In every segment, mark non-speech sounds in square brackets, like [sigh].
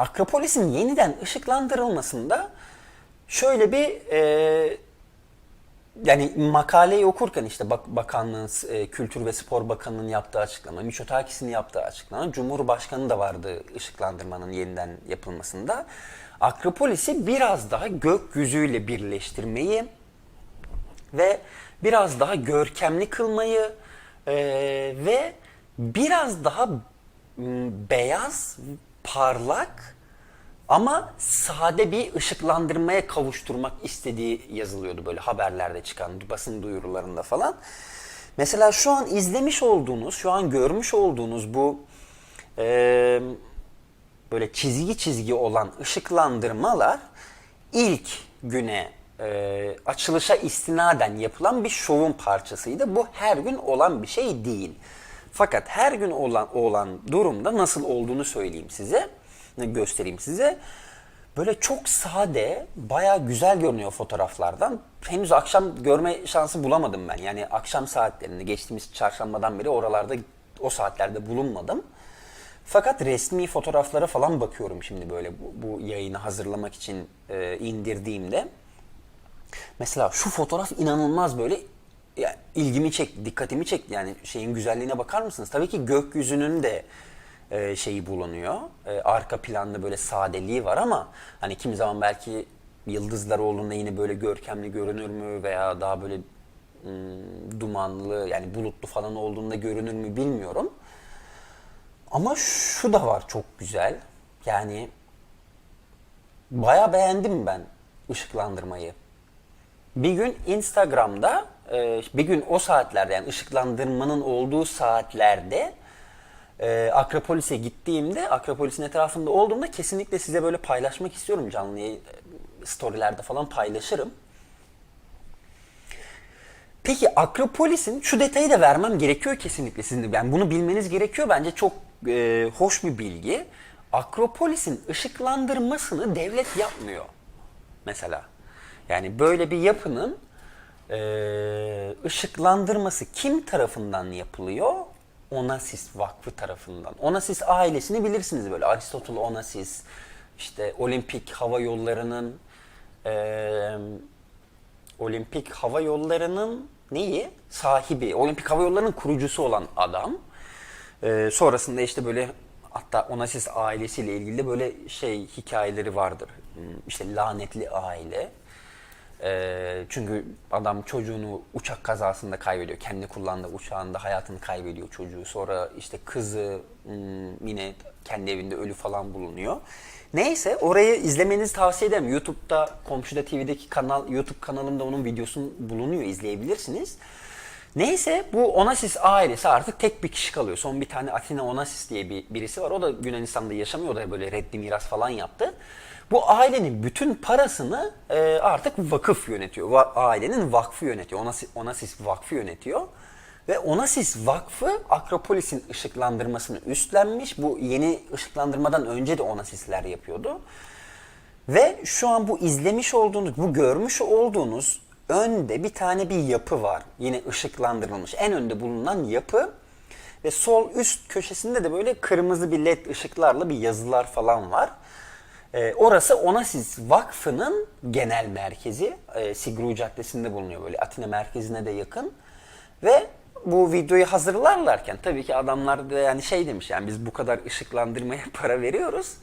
Akropolis'in yeniden ışıklandırılmasında şöyle bir e, yani makaleyi okurken işte bak, bakanlığın, e, Kültür ve Spor Bakanı'nın yaptığı açıklama, Miçotakis'in yaptığı açıklama, Cumhurbaşkanı da vardı ışıklandırmanın yeniden yapılmasında. Akropolis'i biraz daha gökyüzüyle birleştirmeyi ve biraz daha görkemli kılmayı e, ve biraz daha m, beyaz, parlak ama sade bir ışıklandırmaya kavuşturmak istediği yazılıyordu böyle haberlerde çıkan basın duyurularında falan. Mesela şu an izlemiş olduğunuz, şu an görmüş olduğunuz bu e, böyle çizgi çizgi olan ışıklandırmalar ilk güne e, açılışa istinaden yapılan bir şovun parçasıydı. Bu her gün olan bir şey değil. Fakat her gün olan olan durumda nasıl olduğunu söyleyeyim size, göstereyim size. Böyle çok sade, baya güzel görünüyor fotoğraflardan. Henüz akşam görme şansı bulamadım ben. Yani akşam saatlerinde geçtiğimiz çarşambadan beri oralarda o saatlerde bulunmadım. Fakat resmi fotoğraflara falan bakıyorum şimdi böyle bu, bu yayını hazırlamak için e, indirdiğimde. Mesela şu fotoğraf inanılmaz böyle ya, ilgimi çekti, dikkatimi çekti. Yani şeyin güzelliğine bakar mısınız? Tabii ki gökyüzünün de e, şeyi bulunuyor. E, arka planda böyle sadeliği var ama hani kimi zaman belki yıldızlar olduğunda yine böyle görkemli görünür mü veya daha böyle hmm, dumanlı yani bulutlu falan olduğunda görünür mü bilmiyorum. Ama şu da var çok güzel. Yani baya beğendim ben ışıklandırmayı. Bir gün Instagram'da e, bir gün o saatlerde yani ışıklandırmanın olduğu saatlerde e, Akropolis'e gittiğimde Akropolis'in etrafında olduğumda kesinlikle size böyle paylaşmak istiyorum canlı yayın- storylerde falan paylaşırım. Peki Akropolis'in şu detayı da vermem gerekiyor kesinlikle sizin de. Yani bunu bilmeniz gerekiyor bence çok e, hoş bir bilgi. Akropolis'in ışıklandırmasını devlet yapmıyor mesela. Yani böyle bir yapının e, ışıklandırması kim tarafından yapılıyor? Onassis Vakfı tarafından. Onassis ailesini bilirsiniz böyle Aristotle Onassis, işte Olimpik Hava Yolları'nın e, Olimpik Hava Yolları'nın neyi? Sahibi. Olimpik Hava Yolları'nın kurucusu olan adam. Ee, sonrasında işte böyle hatta Onassis ailesiyle ilgili de böyle şey hikayeleri vardır. Hmm, İşte lanetli aile. Ee, çünkü adam çocuğunu uçak kazasında kaybediyor. Kendi kullandığı uçağında hayatını kaybediyor çocuğu. Sonra işte kızı hmm, yine kendi evinde ölü falan bulunuyor. Neyse orayı izlemenizi tavsiye ederim. YouTube'da Komşuda TV'deki kanal YouTube kanalımda onun videosu bulunuyor izleyebilirsiniz. Neyse bu Onassis ailesi artık tek bir kişi kalıyor. Son bir tane Athena Onassis diye bir birisi var. O da Yunanistan'da yaşamıyor. O da böyle reddi miras falan yaptı. Bu ailenin bütün parasını e, artık vakıf yönetiyor. Va- ailenin vakfı yönetiyor. Onassis, Onassis vakfı yönetiyor. Ve Onassis Vakfı Akropolis'in ışıklandırmasını üstlenmiş. Bu yeni ışıklandırmadan önce de Onassisler yapıyordu. Ve şu an bu izlemiş olduğunuz, bu görmüş olduğunuz önde bir tane bir yapı var. Yine ışıklandırılmış. En önde bulunan yapı ve sol üst köşesinde de böyle kırmızı bir led ışıklarla bir yazılar falan var. Ee, orası Onassis Vakfı'nın genel merkezi. Ee, Sigru Caddesi'nde bulunuyor böyle Atina merkezine de yakın. Ve bu videoyu hazırlarlarken tabii ki adamlar da yani şey demiş yani biz bu kadar ışıklandırmaya [laughs] para veriyoruz.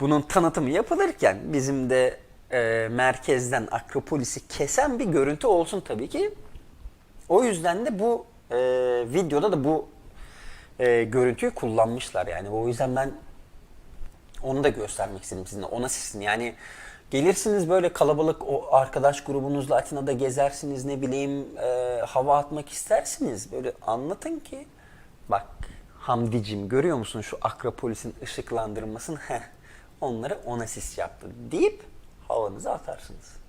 Bunun tanıtımı yapılırken bizim de e, merkezden Akropolis'i kesen bir görüntü olsun tabii ki. O yüzden de bu e, videoda da bu e, görüntüyü kullanmışlar yani. O yüzden ben onu da göstermek istedim sizinle. Ona sizin yani gelirsiniz böyle kalabalık o arkadaş grubunuzla Atina'da gezersiniz ne bileyim e, hava atmak istersiniz. Böyle anlatın ki bak Hamdicim görüyor musun şu Akropolis'in ışıklandırmasını? [laughs] Onları Onassis yaptı deyip havanızı atarsınız.